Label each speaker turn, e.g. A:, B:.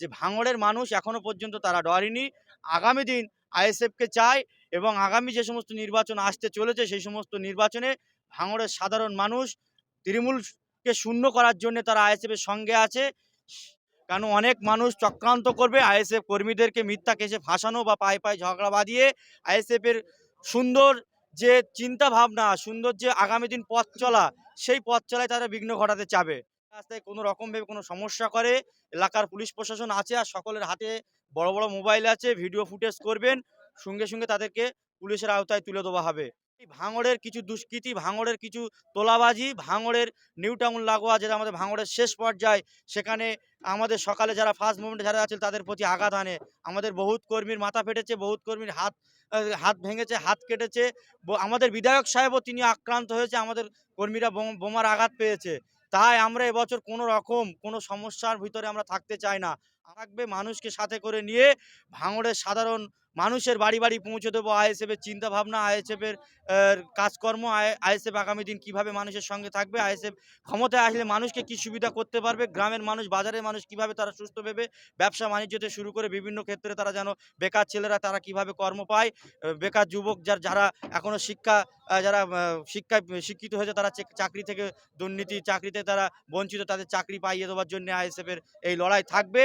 A: যে ভাঙড়ের মানুষ এখনও পর্যন্ত তারা ডরেনি। আগামী দিন আইএসএফকে চায় এবং আগামী যে সমস্ত নির্বাচন আসতে চলেছে, সেই সমস্ত নির্বাচনে ভাঙড়ের সাধারণ মানুষ তৃণমূলকে শূন্য করার জন্য তারা আইএসএফের সঙ্গে আছে। কারণ অনেক মানুষ চক্রান্ত করবে আইএসএফ কর্মীদেরকে মিথ্যা কেসে ফাঁসানো বা পায়ে পায়ে ঝগড়া বাঁধিয়ে আইএসএফের সুন্দর যে চিন্তা ভাবনা সুন্দর যে আগামী দিন পথ চলা, সেই পথ চলায় তারা বিঘ্ন ঘটাতে চাবে। রাস্তায় কোনো রকমভাবে কোনো সমস্যা করে, এলাকার পুলিশ প্রশাসন আছে আর সকলের হাতে বড় বড় মোবাইল আছে, ভিডিও ফুটেজ করবেন, সঙ্গে সঙ্গে তাদেরকে পুলিশের আওতায় তুলে দেওয়া হবে। ভাঙড়ের কিছু দুষ্কৃতি, ভাঙড়ের কিছু তোলাবাজি, ভাঙড়ের নিউ টাউন লাগোয়া যেটা আমাদের ভাঙড়ের শেষ পর্যায়ে, সেখানে আমাদের সকালে যারা ফার্স্ট মুভমেন্টে যারা আছে তাদের প্রতি আঘাত আনে। আমাদের বহুত কর্মীর মাথা ফেটেছে, বহুত কর্মীর হাত হাত ভেঙেছে, হাত কেটেছে। আমাদের বিধায়ক সাহেবও তিনি আক্রান্ত হয়েছে, আমাদের কর্মীরা বোম- বোমার আঘাত পেয়েছে। তাই আমরা এবছর কোনো রকম কোনো সমস্যার ভিতরে আমরা থাকতে চাই না। থাকবে মানুষকে সাথে করে নিয়ে ভাঙড়ের সাধারণ মানুষের বাড়ি বাড়ি পৌঁছে দেবো আইএসএফের চিন্তা ভাবনা আইএসএফের কাজকর্ম আইএসএফ আগামী দিন কীভাবে মানুষের সঙ্গে থাকবে, আইএসএফ ক্ষমতায় আসলে মানুষকে কি সুবিধা করতে পারবে, গ্রামের মানুষ, বাজারের মানুষ কীভাবে তারা সুস্থ ভেবে ব্যবসা বাণিজ্যতে শুরু করে বিভিন্ন ক্ষেত্রে তারা যেন বেকার ছেলেরা তারা কীভাবে কর্ম পায় বেকার যুবক যার, যারা এখনও শিক্ষা যারা শিক্ষায় শিক্ষিত হয়েছে তারা চেক- চাকরি থেকে দুর্নীতি চাকরিতে তারা বঞ্চিত, তাদের চাকরি পাইয়ে দেওয়ার জন্য আইএসএফের এই লড়াই থাকবে।